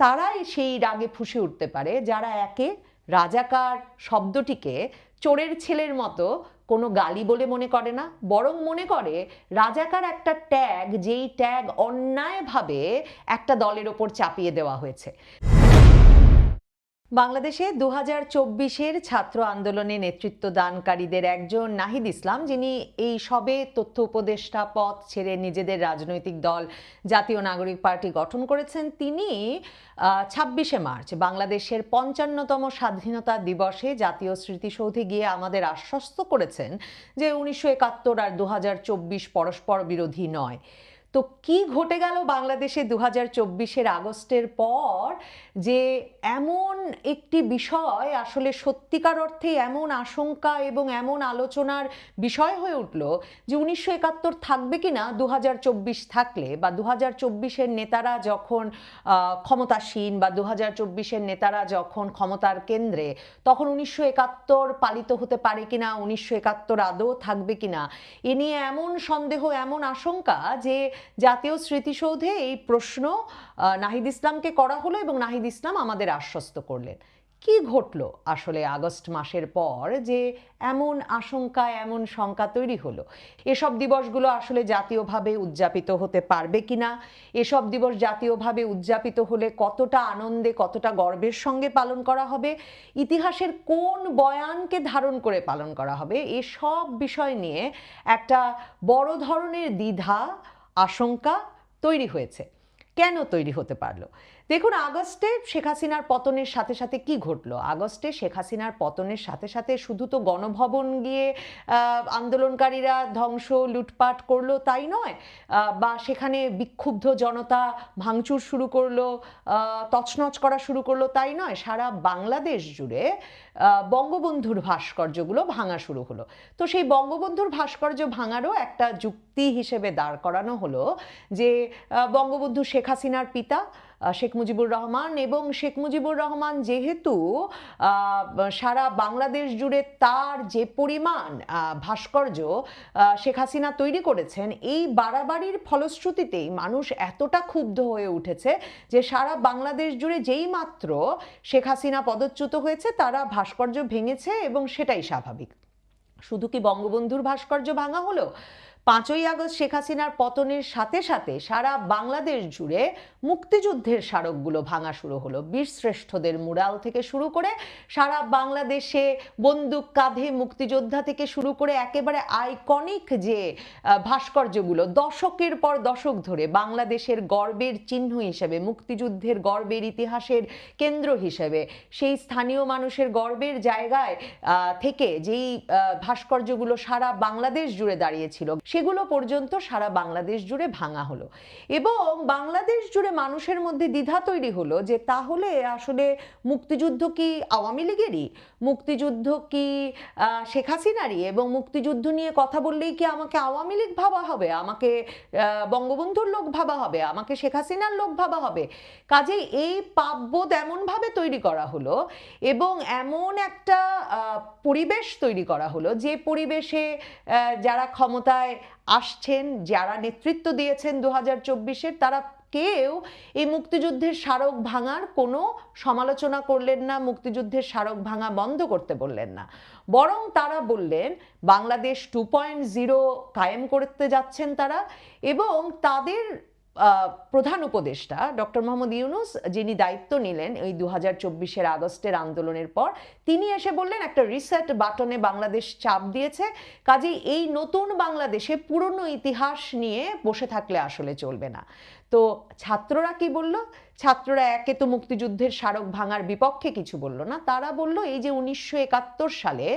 তারাই সেই রাগে ফুসে উঠতে পারে, যারা একে রাজাকার শব্দটিকে চোরের ছেলের মতো কোনো গালি বলে মনে করে না, বরং মনে করে রাজাকার একটা ট্যাগ, যেই ট্যাগ অন্যায়ভাবে একটা দলের ওপর চাপিয়ে দেওয়া হয়েছে। বাংলাদেশে দু হাজার চব্বিশের ছাত্র আন্দোলনে নেতৃত্ব দানকারীদের একজন নাহিদ ইসলাম, যিনি এই সবে তথ্য উপদেষ্টা পদ ছেড়ে নিজেদের রাজনৈতিক দল, জাতীয় নাগরিক পার্টি গঠন করেছেন। তিনি ছাব্বিশে মার্চ, বাংলাদেশের পঞ্চান্নতম স্বাধীনতা দিবসে জাতীয় স্মৃতিসৌধে গিয়ে আমাদের আশ্বস্ত করেছেন যে উনিশশো একাত্তর আর দু হাজার চব্বিশ পরস্পর বিরোধী নয়। তো কি ঘটে গেল বাংলাদেশে দু হাজার চব্বিশের আগস্টের পর যে এমন একটি বিষয় আসলে সত্যিকার অর্থে এমন আশঙ্কা এবং এমন আলোচনার বিষয় হয়ে উঠল যে উনিশশো একাত্তর থাকবে কি না দু হাজার চব্বিশ থাকলে বা দু হাজার চব্বিশের নেতারা যখন ক্ষমতাসীন বা দু হাজার চব্বিশের নেতারা যখন ক্ষমতার কেন্দ্রে, তখন উনিশশো একাত্তর পালিত হতে পারে কিনা, উনিশশো একাত্তর আদৌ থাকবে কিনা, এ নিয়ে এমন সন্দেহ, এমন আশঙ্কা যে জাতীয় স্মৃতিসৌধে এই প্রশ্ন নাহিদ ইসলামকে করা হলো এবং নাহিদ ইসলাম আমাদের আশ্বস্ত করলেন। কি ঘটলো আসলে আগস্ট মাসের পর যে এমন আশঙ্কা, এমন শঙ্কা তৈরি হলো? এসব দিবসগুলো আসলে জাতীয়ভাবে উদযাপিত হতে পারবে কিনা? এসব দিবস জাতীয়ভাবে উদযাপিত হলে কতটা আনন্দে, কতটা গর্বের সঙ্গে পালন করা হবে? ইতিহাসের কোন বয়ানকে ধারণ করে পালন করা হবে? এসব বিষয় নিয়ে একটা বড় ধরনের দ্বিধা আশঙ্কা তৈরি হয়েছে। কেন তৈরি হতে পারল? দেখুন, আগস্টে শেখ হাসিনার পতনের সাথে সাথে কি ঘটলো? আগস্টে শেখ হাসিনার পতনের সাথে সাথে শুধু তো গণভবন গিয়ে আন্দোলনকারীরা ধ্বংস, লুটপাট করল তাই নয় বা সেখানে বিক্ষুব্ধ জনতা ভাঙচুর শুরু করল তছনছ করা শুরু করল তাই নয়, সারা বাংলাদেশ জুড়ে বঙ্গবন্ধুর ভাস্কর্যগুলো ভাঙা শুরু হলো। তো সেই বঙ্গবন্ধুর ভাস্কর্য ভাঙারও একটা যুক্তি হিসেবে দাঁড় করানো হলো যে বঙ্গবন্ধু শেখ হাসিনার পিতা শেখ মুজিবুর রহমান এবং শেখ মুজিবুর রহমান যেহেতু সারা বাংলাদেশ জুড়ে তার যে পরিমাণ ভাস্কর্য শেখ হাসিনা তৈরি করেছেন, এই বাড়াবাড়ির ফলশ্রুতিতেই মানুষ এতটা ক্ষুব্ধ হয়ে উঠেছে যে সারা বাংলাদেশ জুড়ে যেই মাত্র শেখ হাসিনা পদচ্যুত হয়েছে, তারা ভাস্কর্য ভেঙেছে এবং সেটাই স্বাভাবিক। শুধু কি বঙ্গবন্ধুর ভাস্কর্য ভাঙা হলো? পাঁচই আগস্ট শেখ হাসিনার পতনের সাথে সাথে সারা বাংলাদেশ জুড়ে মুক্তিযুদ্ধের স্মারকগুলো ভাঙা শুরু হলো। বীরশ্রেষ্ঠদের মুরাল থেকে শুরু করে সারা বাংলাদেশে বন্দুক, কাঁধে মুক্তিযোদ্ধা থেকে শুরু করে একেবারে আইকনিক যে ভাস্কর্যগুলো, দশকের পর দশক ধরে বাংলাদেশের গর্বের চিহ্ন হিসেবে, মুক্তিযুদ্ধের গর্বের ইতিহাসের কেন্দ্র হিসেবে, সেই স্থানীয় মানুষের গর্বের জায়গায় থেকে যেই ভাস্কর্যগুলো সারা বাংলাদেশ জুড়ে দাঁড়িয়েছিল সেগুলো পর্যন্ত সারা বাংলাদেশ জুড়ে ভাঙা হলো। এবং বাংলাদেশ জুড়ে মানুষের মধ্যে দ্বিধা তৈরি হলো যে তাহলে আসলে মুক্তিযুদ্ধ কি আওয়ামী লীগেরই? মুক্তিযুদ্ধ কি শেখ হাসিনারই? এবং মুক্তিযুদ্ধ নিয়ে কথা বললেই কি আমাকে আওয়ামী লীগ ভাবা হবে? আমাকে বঙ্গবন্ধুর লোক ভাবা হবে? আমাকে শেখ হাসিনার লোক ভাবা হবে? কাজেই এই পাপবোধ এমনভাবে তৈরি করা হলো এবং এমন একটা পরিবেশ তৈরি করা হলো যে পরিবেশে যারা ক্ষমতায় আসছেন, যারা নেতৃত্ব দিয়েছেন দু হাজার তারা কেউ এই মুক্তিযুদ্ধের স্মারক ভাঙার কোনো সমালোচনা করলেন না, মুক্তিযুদ্ধের স্মারক ভাঙা বন্ধ করতে বললেন না। বরং তারা বললেন, বাংলাদেশ টু পয়েন্ট জিরো কায়েম করতে যাচ্ছেন তারা এবং তাদের প্রধান উপদেষ্টা ডক্টর মোহাম্মদ ইউনুস, যিনি দায়িত্ব নিলেন ওই দু হাজার চব্বিশের আগস্টের আন্দোলনের পর, তিনি এসে বললেন, একটা রিসেট বাটনে বাংলাদেশ চাপ দিয়েছে। কাজেই এই নতুন বাংলাদেশে পুরনো ইতিহাস নিয়ে বসে থাকলে আসলে চলবে না। তো ছাত্ররা কি বলল? ছাত্ররা একে তো মুক্তিযুদ্ধের স্মারক ভাঙার বিপক্ষে কিছু বলল না। তারা বলল, এই যে উনিশশো একাত্তর সালে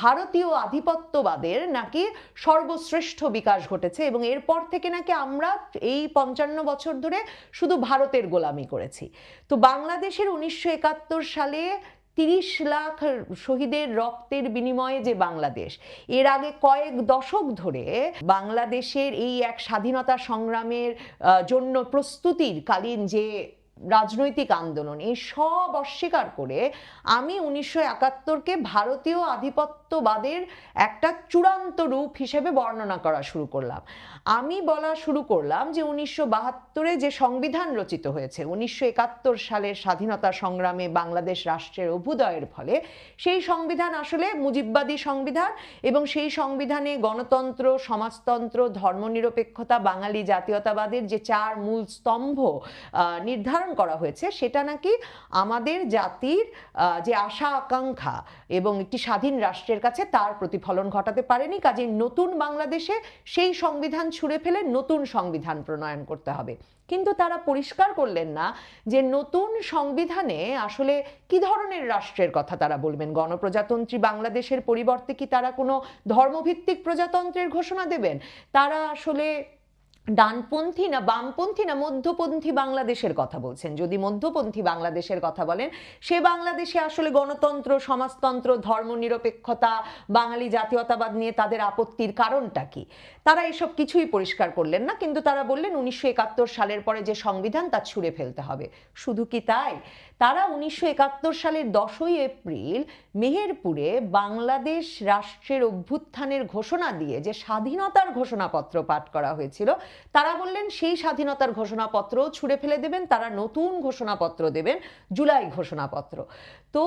ভারতীয় আধিপত্যবাদের নাকি সর্বশ্রেষ্ঠ বিকাশ ঘটেছে এবং এরপর থেকে নাকি আমরা এই পঞ্চান্ন বছর ধরে শুধু ভারতের গোলামি করেছি। তো বাংলাদেশের উনিশশো একাত্তর সালে তিরিশ লাখ শহীদের রক্তের বিনিময়ে যে বাংলাদেশ, এর আগে কয়েক দশক ধরে বাংলাদেশের এই এক স্বাধীনতা সংগ্রামের জন্য প্রস্তুতির কালীন যে রাজনৈতিক আন্দোলন এই সব অস্বীকার করে আমি উনিশশো একাত্তরকে ভারতীয় আধিপত্যবাদের একটা চূড়ান্ত রূপ হিসেবে বর্ণনা করা শুরু করলাম। আমি বলা শুরু করলাম যে উনিশশো বাহাত্তরে যে সংবিধান রচিত হয়েছে উনিশশো একাত্তর সালের স্বাধীনতা সংগ্রামে বাংলাদেশ রাষ্ট্রের অভ্যুদয়ের ফলে সেই সংবিধান আসলে মুজিববাদী সংবিধান এবং সেই সংবিধানে গণতন্ত্র সমাজতন্ত্র ধর্মনিরপেক্ষতা বাঙালি জাতীয়তাবাদের যে চার মূল স্তম্ভ আহ, নির্ধারণ করা হয়েছে, সেটা নাকি আমাদের জাতির যে আশা আকাঙ্ক্ষা এবং একটি স্বাধীন রাষ্ট্রের কাছে তার প্রতিফলন ঘটাতে পারেনি, কাজে নতুন বাংলাদেশে সেই সংবিধান ছুঁড়ে ফেলে নতুন সংবিধান প্রণয়ন করতে হবে। কিন্তু তারা পরিষ্কার করলেন না যে নতুন সংবিধানে আসলে কি ধরনের রাষ্ট্রের কথা তারা বলবেন? গণপ্রজাতন্ত্রী বাংলাদেশের পরিবর্তে কি তারা কোনো ধর্মভিত্তিক প্রজাতন্ত্রের ঘোষণা দেবেন? তারা আসলে ডানপন্থী না বামপন্থী না মধ্যপন্থী বাংলাদেশের কথা বলছেন? যদি মধ্যপন্থী বাংলাদেশের কথা বলেন, সে বাংলাদেশে আসলে গণতন্ত্র, সমাজতন্ত্র, ধর্মনিরপেক্ষতা, বাঙালি জাতীয়তাবাদ নিয়ে তাদের আপত্তির কারণটা কি? তারা এসব কিছুই পরিষ্কার করলেন না, কিন্তু তারা বললেন উনিশশো একাত্তর সালের পরে যে সংবিধান, তা ছুঁড়ে ফেলতে হবে। শুধু কি তাই? তারা উনিশশো একাত্তর সালের দশই এপ্রিল মেহেরপুরে বাংলাদেশ রাষ্ট্রের অভ্যুত্থানের ঘোষণা দিয়ে যে স্বাধীনতার ঘোষণাপত্র পাঠ করা হয়েছিল তারা বললেন, সেই স্বাধীনতার ঘোষণাপত্র ছুঁড়ে ফেলে দেবেন, তারা নতুন ঘোষণাপত্র দেবেন, জুলাই ঘোষণাপত্র। তো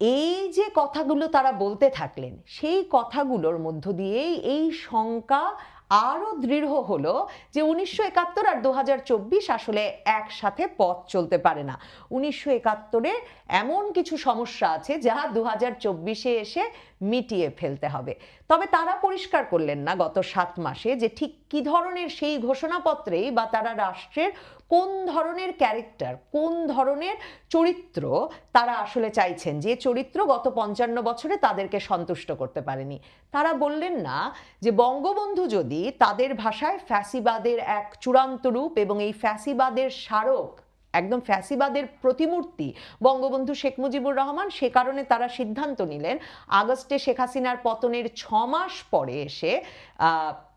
এই যে কথাগুলো তারা বলতে থাকলেন, সেই কথাগুলোর মধ্য দিয়েই এই শঙ্কা আরও দৃঢ় হলো যে উনিশশো একাত্তর আর দু হাজার চব্বিশ আসলে একসাথে পথ চলতে পারে না। উনিশশো একাত্তরে এমন কিছু সমস্যা আছে যা দু হাজার চব্বিশে এসে মিটিয়ে ফেলতে হবে। তবে তারা পরিষ্কার করলেন না গত সাত মাসে যে ঠিক কি ধরনের সেই ঘোষণাপত্রেই বা তারা রাষ্ট্রের কোন ধরনের ক্যারেক্টার, কোন ধরনের চরিত্র তারা আসলে চাইছেন যে চরিত্র গত পঞ্চান্ন বছরে তাদেরকে সন্তুষ্ট করতে পারেনি। তারা বললেন না যে বঙ্গবন্ধু যদি তাদের ভাষায় ফ্যাসিবাদের এক চূড়ান্ত রূপ এবং এই ফ্যাসিবাদের স্মারক একদম ফ্যাসিবাদের প্রতিমূর্তি। বঙ্গবন্ধু শেখ মুজিবুর রহমান সে কারণে তারা সিদ্ধান্ত নিলেন, আগস্টে শেখ হাসিনার পতনের ছ মাস পরে এসে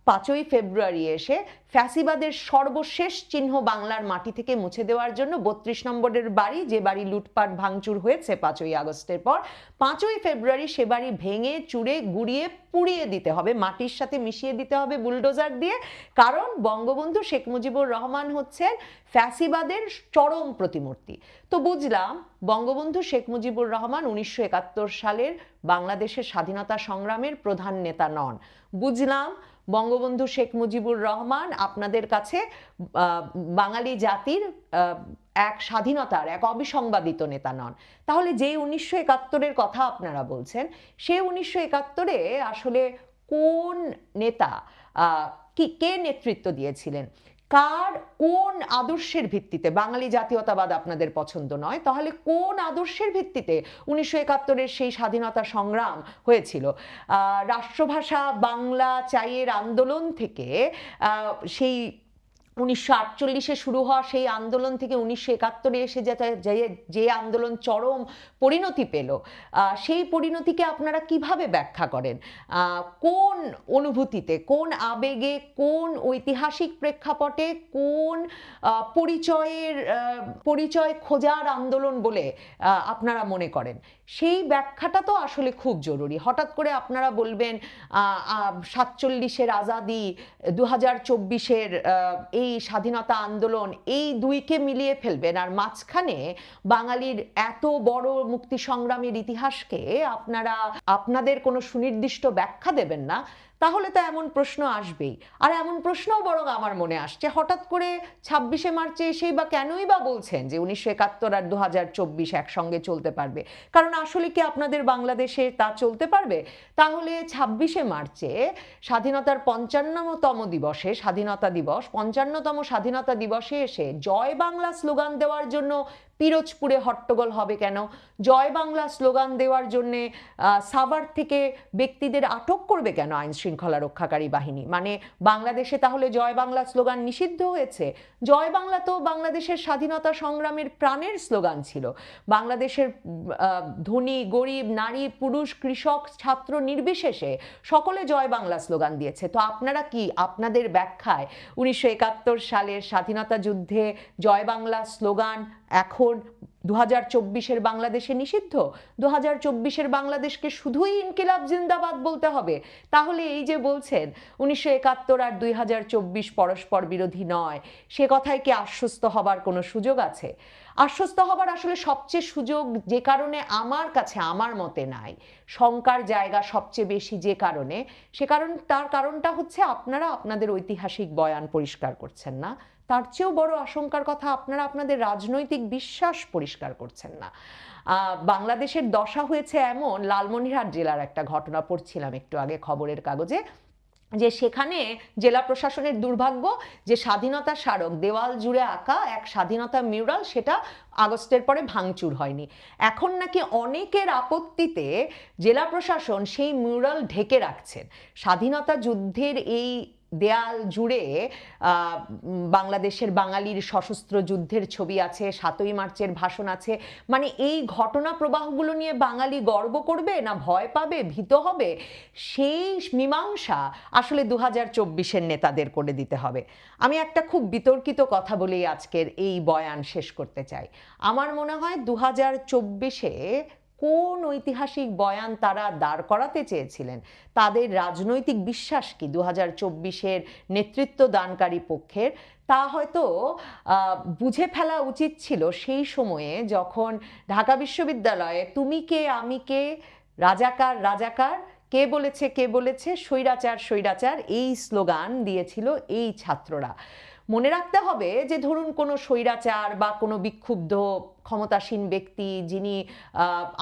পাঁচই ফেব্রুয়ারি এসে ফ্যাসিবাদের সর্বশেষ চিহ্ন বাংলার মাটি থেকে মুছে দেওয়ার জন্য বত্রিশ নম্বরের বাড়ি, যে বাড়ি লুটপাট, ভাঙচুর হয়েছে পাঁচই আগস্টের পর, পাঁচই ফেব্রুয়ারি সে বাড়ি ভেঙে চুড়ে গুড়িয়ে, পুড়িয়ে দিতে হবে, মাটির সাথে মিশিয়ে দিতে হবে বুলডোজার দিয়ে। কারণ বঙ্গবন্ধু শেখ মুজিবুর রহমান হচ্ছেন ফ্যাসিবাদের চরম প্রতিমূর্তি। তো বুঝলাম, বঙ্গবন্ধু শেখ মুজিবুর রহমান উনিশশো একাত্তর সালের বাংলাদেশের স্বাধীনতা সংগ্রামের প্রধান নেতা নন। বুঝলাম বঙ্গবন্ধু শেখ মুজিবুর রহমান আপনাদের কাছে বাঙালি জাতির এক স্বাধীনতার, এক অবিসংবাদিত নেতা নন। তাহলে যে উনিশশো একাত্তরের কথা আপনারা বলছেন, সে উনিশশো একাত্তরে আসলে কোন নেতা কি, কে নেতৃত্ব দিয়েছিলেন? কার কোন আদর্শের ভিত্তিতে? বাঙালি জাতীয়তাবাদ আপনাদের পছন্দ নয়, তাহলে কোন আদর্শের ভিত্তিতে উনিশশো একাত্তরের সেই স্বাধীনতা সংগ্রাম হয়েছিল? রাষ্ট্রভাষা বাংলা চাইয়ের আন্দোলন থেকে সেই উনিশশো আটচল্লিশে শুরু হওয়া সেই আন্দোলন থেকে উনিশশো একাত্তরে এসে যে আন্দোলন চরম পরিণতি পেল সেই পরিণতিকে আপনারা কীভাবে ব্যাখ্যা করেন? কোন অনুভূতিতে, কোন আবেগে, কোন ঐতিহাসিক প্রেক্ষাপটে, কোন পরিচয়ের পরিচয় খোঁজার আন্দোলন বলে আপনারা মনে করেন? সেই ব্যাখ্যাটা তো আসলে খুব জরুরি। হঠাৎ করে আপনারা বলবেন সাতচল্লিশের আজাদি দু হাজার চব্বিশের এই স্বাধীনতা আন্দোলন, এই দুইকে মিলিয়ে ফেলবেন। আর মাঝখানে বাঙালির এত বড় মুক্তি সংগ্রামের ইতিহাসকে আপনারা, আপনাদের কোনো সুনির্দিষ্ট ব্যাখ্যা দেবেন না। তাহলে তো এমন প্রশ্ন আসবেই। আর এমন প্রশ্নও বরং আমার মনে আসছে। হঠাৎ করে ছাব্বিশে মার্চে এসেই বা কেনই বা বলছেন যে উনিশশো একাত্তর আর দু হাজার চব্বিশ একসঙ্গে চলতে পারবে। কারণ আসলে কি আপনাদের বাংলাদেশে তা চলতে পারবে? তাহলে ছাব্বিশে মার্চে স্বাধীনতার পঞ্চান্নতম দিবসে স্বাধীনতা দিবস, পঞ্চান্নতম স্বাধীনতা দিবসে এসে জয় বাংলা স্লোগান দেওয়ার জন্য পিরোজপুরে হট্টগোল হবে কেন? জয় বাংলা স্লোগান দেওয়ার জন্যে সাভার থেকে ব্যক্তিদের আটক করবে কেন আইন শৃঙ্খলা রক্ষাকারী বাহিনী? মানে বাংলাদেশে তাহলে জয় বাংলা স্লোগান নিষিদ্ধ হয়েছে? জয় বাংলা তো বাংলাদেশের স্বাধীনতা সংগ্রামের প্রাণের স্লোগান ছিল। বাংলাদেশের ধনী, গরিব, নারী, পুরুষ, কৃষক, ছাত্র নির্বিশেষে সকলে জয় বাংলা স্লোগান দিয়েছে। তো আপনারা কি আপনাদের ব্যাখ্যায় উনিশশো একাত্তর সালের স্বাধীনতা যুদ্ধে জয় বাংলা স্লোগান এখন দু হাজার চব্বিশের বাংলাদেশে নিষিদ্ধ। দু হাজার চব্বিশের বাংলাদেশকে শুধুই ইনকিলাব জিন্দাবাদ বলতে হবে। তাহলে এই যে বলছেন, উনিশশো একাত্তর আর দুই হাজার চব্বিশ পরস্পর বিরোধী নয়। সে কথায় কি আশ্বস্ত হবার কোনো সুযোগ আছে? আশ্বস্ত হবার আসলে সবচেয়ে সুযোগ যে কারণে আমার কাছে, আমার মতে নাই। শঙ্কার জায়গা সবচেয়ে বেশি যে কারণে, সে কারণ, তার কারণটা হচ্ছে আপনারা আপনাদের ঐতিহাসিক বয়ান পরিষ্কার করছেন না। তার চেয়েও বড় আশঙ্কার কথা আপনারা আপনাদের রাজনৈতিক বিশ্বাস পরিষ্কার করছেন না। বাংলাদেশের দশা হয়েছে এমন, লালমনিরহাট জেলার একটা ঘটনা পড়ছিলাম একটু আগে খবরের কাগজে, যে সেখানে জেলা প্রশাসনের দুর্ভাগ্য যে স্বাধীনতা স্মারক, দেওয়াল জুড়ে আঁকা এক স্বাধীনতা মিউরাল সেটা আগস্টের পরে ভাঙচুর হয়নি। এখন নাকি অনেকের আপত্তিতে জেলা প্রশাসন সেই মিউরাল ঢেকে রাখছেন। স্বাধীনতা যুদ্ধের এই দেয়াল জুড়ে বাংলাদেশের বাঙালির সশস্ত্র যুদ্ধের ছবি আছে, সাতই মার্চের ভাষণ আছে। মানে এই ঘটনা প্রবাহগুলো নিয়ে বাঙালি গর্ব করবে না ভয় পাবে, ভীত হবে? সেই মীমাংসা আসলে দু হাজার চব্বিশের নেতাদের করে দিতে হবে। আমি একটা খুব বিতর্কিত কথা বলেই আজকের এই বয়ান শেষ করতে চাই। আমার মনে হয় দু হাজার চব্বিশে কোন ঐতিহাসিক বয়ান তারা দাঁড় করাতে চেয়েছিলেন? তাদের রাজনৈতিক বিশ্বাস কি? দু হাজার চব্বিশের নেতৃত্ব দানকারী পক্ষের, তা হয়তো বুঝে ফেলা উচিত ছিল সেই সময়ে যখন ঢাকা বিশ্ববিদ্যালয়ে তুমি কে, আমি কে, রাজাকার রাজাকার, কে বলেছে কে বলেছে, স্বৈরাচার স্বৈরাচার, এই স্লোগান দিয়েছিল এই ছাত্ররা। মনে রাখতে হবে যে ধরুন কোনো স্বৈরাচার বা কোনো বিক্ষুব্ধ ক্ষমতাসীন ব্যক্তি যিনি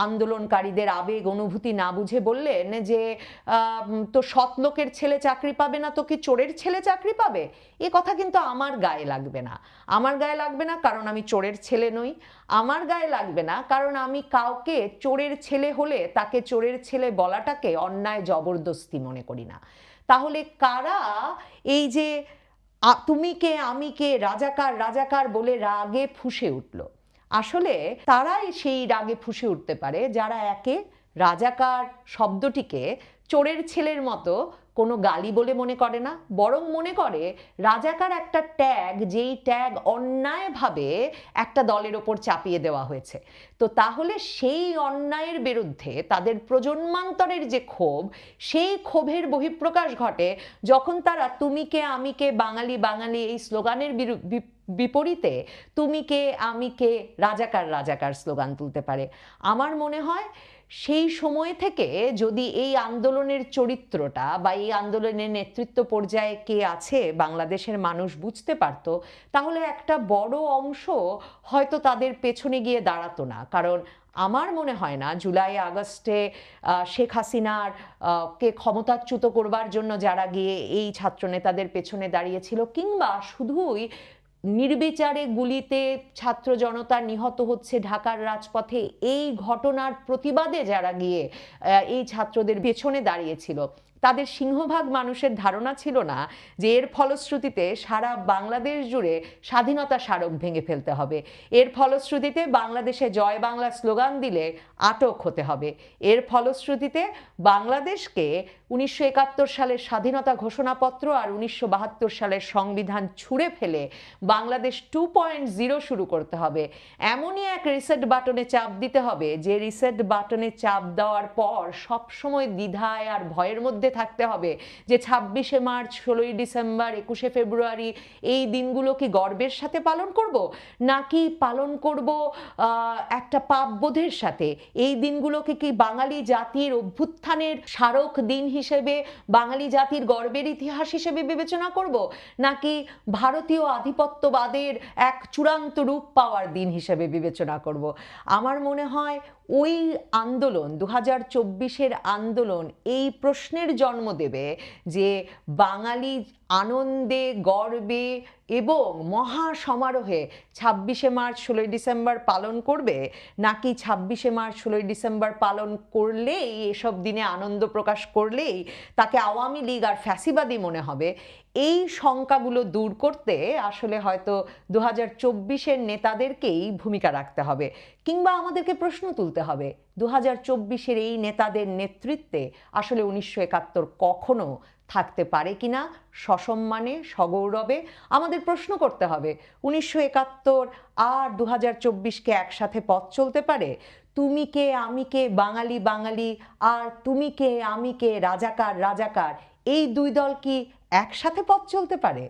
আন্দোলনকারীদের আবেগ, অনুভূতি না বুঝে বললেন যে তো সৎ লোকের ছেলে চাকরি পাবে না, তো কি চোরের ছেলে চাকরি পাবে? এ কথা কিন্তু আমার গায়ে লাগবে না। আমার গায়ে লাগবে না কারণ আমি চোরের ছেলে নই। আমার গায়ে লাগবে না কারণ আমি কাউকে চোরের ছেলে হলে তাকে চোরের ছেলে বলাটাকে অন্যায়, জবরদস্তি মনে করি না। তাহলে কারা এই যে তুমি কে আমি কে রাজাকার রাজাকার বলে রাগে ফুসে উঠল। আসলে তারাই সেই রাগে ফুসে উঠতে পারে যারা একে রাজাকার শব্দটিকে চোরের ছেলের মতো কোনো গালি বলে মনে করে না, বরং মনে করে রাজাকার একটা ট্যাগ, যেই ট্যাগ অন্যায়ভাবে একটা দলের ওপর চাপিয়ে দেওয়া হয়েছে। তো তাহলে সেই অন্যায়ের বিরুদ্ধে তাদের প্রজন্মান্তরের যে ক্ষোভ, সেই ক্ষোভের বহিঃপ্রকাশ ঘটে যখন তারা তুমি কে, আমি কে, বাঙালি বাঙালি এই স্লোগানের বিপরীতে তুমি কে, আমি কে, রাজাকার রাজাকার স্লোগান তুলতে পারে। আমার মনে হয় সেই সময় থেকে যদি এই আন্দোলনের চরিত্রটা বা এই আন্দোলনের নেতৃত্ব পর্যায়ে কে আছে, বাংলাদেশের মানুষ বুঝতে পারতো, তাহলে একটা বড় অংশ হয়তো তাদের পেছনে গিয়ে দাঁড়াতো না। কারণ আমার মনে হয় না জুলাই, আগস্টে শেখ হাসিনার কে ক্ষমতাচ্যুত করবার জন্য যারা গিয়ে এই ছাত্রনেতাদের পেছনে দাঁড়িয়েছিল কিংবা শুধুই নির্বিচারে গুলিতে ছাত্র জনতা নিহত হচ্ছে ঢাকার রাজপথে। এই ঘটনার প্রতিবাদে যারা গিয়ে এই ছাত্রদের পেছনে দাঁড়িয়েছিল। তাদের সিংহভাগ মানুষের ধারণা ছিল না যে এর ফলশ্রুতিতে সারা বাংলাদেশ জুড়ে স্বাধীনতা স্মারক ভেঙে ফেলতে হবে। এর ফলশ্রুতিতে বাংলাদেশে জয় বাংলা স্লোগান দিলে আটক হতে হবে। এর ফলশ্রুতিতে বাংলাদেশকে উনিশশো একাত্তর সালের স্বাধীনতা ঘোষণাপত্র আর উনিশশো বাহাত্তর সালের সংবিধান ছুঁড়ে ফেলে বাংলাদেশ টু পয়েন্ট জিরো শুরু করতে হবে। এমনই এক রিসেট বাটনে চাপ দিতে হবে, যে রিসেট বাটনে চাপ দেওয়ার পর সবসময় দ্বিধায় আর ভয়ের মধ্যে থাকতে হবে যে ছাব্বিশে মার্চ, ষোলোই ডিসেম্বর, একুশে ফেব্রুয়ারি এই দিনগুলো কি গর্বের সাথে পালন করব? নাকি পালন করব একটা পাপবোধের সাথে? এই দিনগুলোকে কি বাঙালি জাতির অভ্যুত্থানের স্মারক দিন হিসেবে, বাঙালি জাতির গর্বের ইতিহাস হিসেবে বিবেচনা করব? নাকি ভারতীয় আধিপত্যবাদের এক চূড়ান্ত রূপ পাওয়ার দিন হিসেবে বিবেচনা করব? আমার মনে হয় ওই আন্দোলন দু হাজার চব্বিশের আন্দোলন এই প্রশ্নের জন্ম দেবে যে বাঙালি আনন্দে, গর্বে এবং মহা সমারোহে ছাব্বিশে মার্চ, ষোলোই ডিসেম্বর পালন করবে? নাকি ছাব্বিশে মার্চ, ষোলোই ডিসেম্বর পালন করলেই, এসব দিনে আনন্দ প্রকাশ করলেই তাকে আওয়ামী লীগ আর ফ্যাসিবাদী মনে হবে? এই শঙ্কাগুলো দূর করতে আসলে হয়তো দু হাজার চব্বিশের নেতাদেরকেই ভূমিকা রাখতে হবে। কিংবা আমাদেরকে প্রশ্ন তুলতে হবে দু হাজার চব্বিশের এই নেতাদের নেতৃত্বে আসলে উনিশশো একাত্তর কখনো থাকতে পারে কিনা, সসম্মানে, সগৌরবে আমাদের প্রশ্ন করতে হবে। উনিশশো একাত্তর আর দু হাজার চব্বিশকে একসাথে পথ চলতে পারে? তুমি কে, আমি কে, বাঙালি বাঙালি, আর তুমি কে, আমি কে, রাজাকার রাজাকার, এই দুই দল কি একসাথে পথ চলতে পারে?